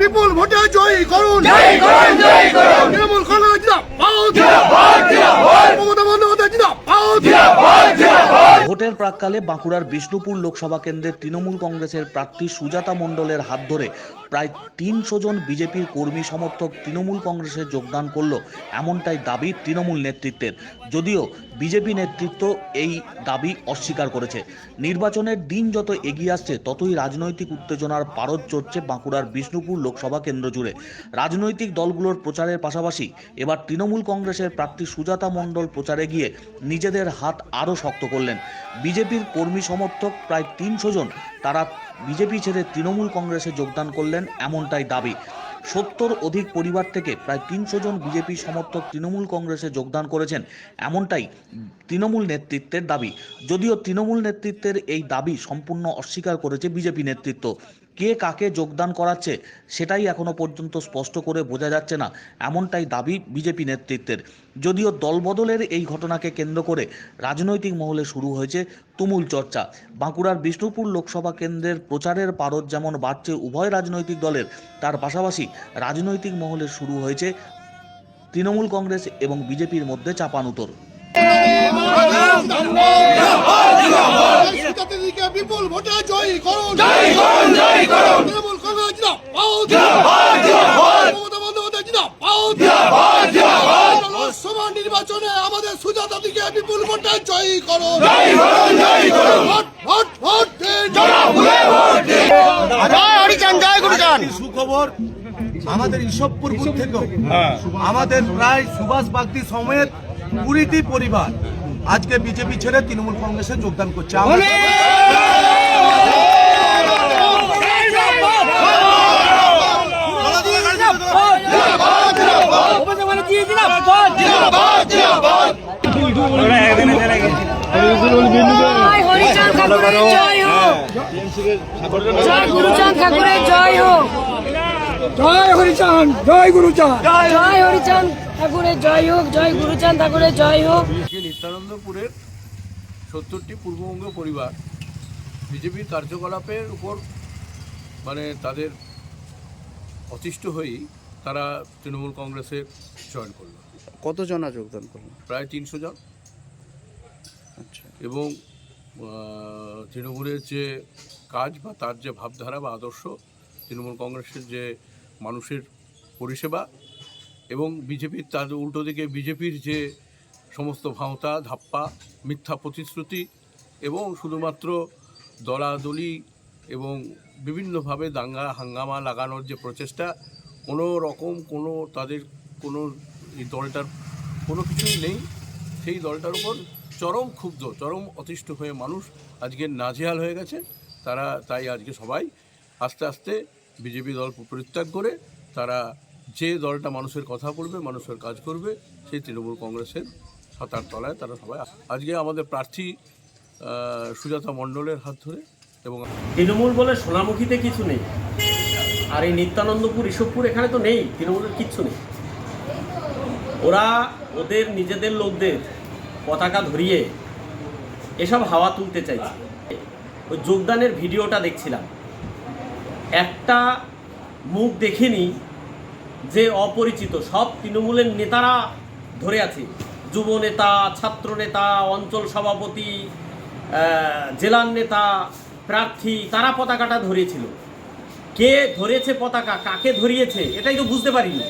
বিপুল ভোটে জয়ী করুন। তৃণমূল কংগ্রেস ভোটের প্রাককালে বাঁকুড়ার বিষ্ণুপুর লোকসভা কেন্দ্রের তৃণমূল কংগ্রেসের প্রার্থী সুজাতা মণ্ডলের হাত ধরে প্রায় তিনশো জন বিজেপির কর্মী সমর্থক তৃণমূল কংগ্রেসে যোগদান করল। এমনটাই দাবি তৃণমূল নেতৃত্বের। যদিও বিজেপি নেতৃত্ব এই দাবি অস্বীকার করেছে। নির্বাচনের দিন যত এগিয়ে আসছে, ততই রাজনৈতিক উত্তেজনার পারদ চড়ছে বাঁকুড়ার বিষ্ণুপুর লোকসভা কেন্দ্র জুড়ে। রাজনৈতিক দলগুলোর প্রচারের পাশাপাশি এবার তৃণমূল কংগ্রেসের প্রার্থী সুজাতা মণ্ডল প্রচারে গিয়ে নিজেদের হাত আরও শক্ত করলেন। বিজেপির কর্মী সমর্থক প্রায় তিনশো জন, তারা বিজেপি ছেড়ে তৃণমূল কংগ্রেসে যোগদান করলেন এমনটাই দাবি। সত্তর অধিক পরিবার থেকে প্রায় তিনশো জন বিজেপি সমর্থক তৃণমূল কংগ্রেসে যোগদান করেছেন, এমনটাই তৃণমূল নেতৃত্বের দাবি। যদিও তৃণমূল নেতৃত্বের এই দাবি সম্পূর্ণ অস্বীকার করেছে বিজেপি নেতৃত্ব। কে কাকে যোগদান করাচ্ছে সেটাই এখনও পর্যন্ত স্পষ্ট করে বোঝা যাচ্ছে না। এমনটাই দাবি বিজেপি নেতৃত্বের। যদিও দলবদলের এই ঘটনাকে কেন্দ্র করে রাজনৈতিক মহলে শুরু হয়েছে তুমুল চর্চা। বাঁকুড়ার বিষ্ণুপুর লোকসভা কেন্দ্রের প্রচারের পারদ যেমন বাড়ছে, উভয় রাজনৈতিক দলের। তার পাশাপাশি রাজনৈতিক মহলে শুরু হয়েছে তৃণমূল কংগ্রেস এবং বিজেপির মধ্যে চাপানুতর। বিপুল ভোটে জয়ী করুন তৃণমূল কংগ্রেস জিন্দাবাদ মমতা বন্দ্যোপাধ্যায় জিন্দাবাদ লোকসভা নির্বাচনে আমাদের সুজাতাদিকে বিপুল ভোটে জয়ী করুন ভোট ভোট ভোট দিন জয় হরিচান জয় গুরুচান সুখবর। আমাদের ইসবপুর বুথ থেকেও। আমাদের প্রায় সুভাষ বাগদি সমেত কুড়িটি পরিবার আজকে বিজেপি ছেড়ে তৃণমূল কংগ্রেসে যোগদান করছে। আমরা জয় ঠাকুরের জয় হোক। জয় গুরুচাঁদ। ঠাকুরের জয় হোক জয় গুরুচাঁদ ঠাকুরের জয় হোক। নিত্যানন্দপুরের সত্তরটি পূর্ববঙ্গ পরিবার বিজেপির কার্যকলাপের উপর মানে তাদের অতিষ্ঠ হয়েই তারা তৃণমূল কংগ্রেসে জয়েন করল। কতজনা যোগদান করলেন? প্রায় তিনশো জন। আচ্ছা। এবং তৃণমূলের যে কাজ বা তার যে ভাবধারা বা আদর্শ তৃণমূল কংগ্রেসের যে মানুষের পরিষেবা এবং বিজেপির তার উল্টো দিকে বিজেপির যে সমস্ত ভাঁওতা, ধাপ্পা, মিথ্যা প্রতিশ্রুতি এবং শুধুমাত্র দলাদলি এবং বিভিন্নভাবে দাঙ্গা হাঙ্গামা লাগানোর যে প্রচেষ্টা, কোনো রকম কোনো তাদের কোনো এই দলটার কোনো কিছুই নেই। সেই দলটার উপর চরম ক্ষুব্ধ, চরম অতিষ্ঠ হয়ে মানুষ আজকে নাজেহাল হয়ে গেছে। তারা, তাই আজকে সবাই আস্তে আস্তে বিজেপি দল পরিত্যাগ করে তারা যে দলটা মানুষের কথা বলবে, মানুষের কাজ করবে, সেই তৃণমূল কংগ্রেসের ছাতার তলায় তারা সবাই আজকে আমাদের প্রার্থী সুজাতা মণ্ডলের হাত ধরে এবং তৃণমূল বলে সোনামুখীতে কিছু নেই। আর এই নিত্যানন্দপুর, ইসবপুর এখানে তো নেই, তৃণমূলের কিচ্ছু নেই। ওরা ওদের নিজেদের লোকদের পতাকা ধরিয়ে এসব হাওয়া তুলতে চাইছে। ওই যোগদানের ভিডিওটা দেখছিলাম। একটা মুখ দেখিনি যে অপরিচিত, সব তৃণমূলের নেতারা ধরে আছে। যুব নেতা, ছাত্র নেতা, অঞ্চল সভাপতি জেলার নেতা, প্রার্থী, তারা পতাকাটা ধরেছিল। কে ধরেছে পতাকা, কাকে ধরিয়েছে, এটাই তো বুঝতে পারিনি।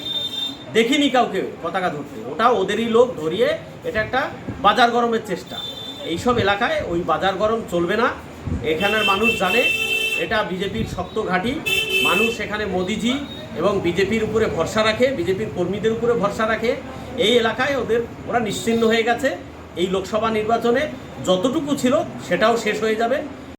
দেখিনি কাউকে পতাকা ধরতে। ওটা ওদেরই লোক ধরিয়ে এটা একটা বাজার গরমের চেষ্টা। এইসব এলাকায় ওই বাজার গরম চলবে না। এখানের মানুষ জানে, এটা বিজেপির শক্ত ঘাঁটি। মানুষ এখানে মোদিজি এবং বিজেপির উপরে ভরসা রাখে, বিজেপির কর্মীদের উপরে ভরসা রাখে। এই এলাকায় ওদের, ওরা নিশ্চিন্ন হয়ে গেছে। এই লোকসভা নির্বাচনে যতটুকু ছিল সেটাও শেষ হয়ে যাবে।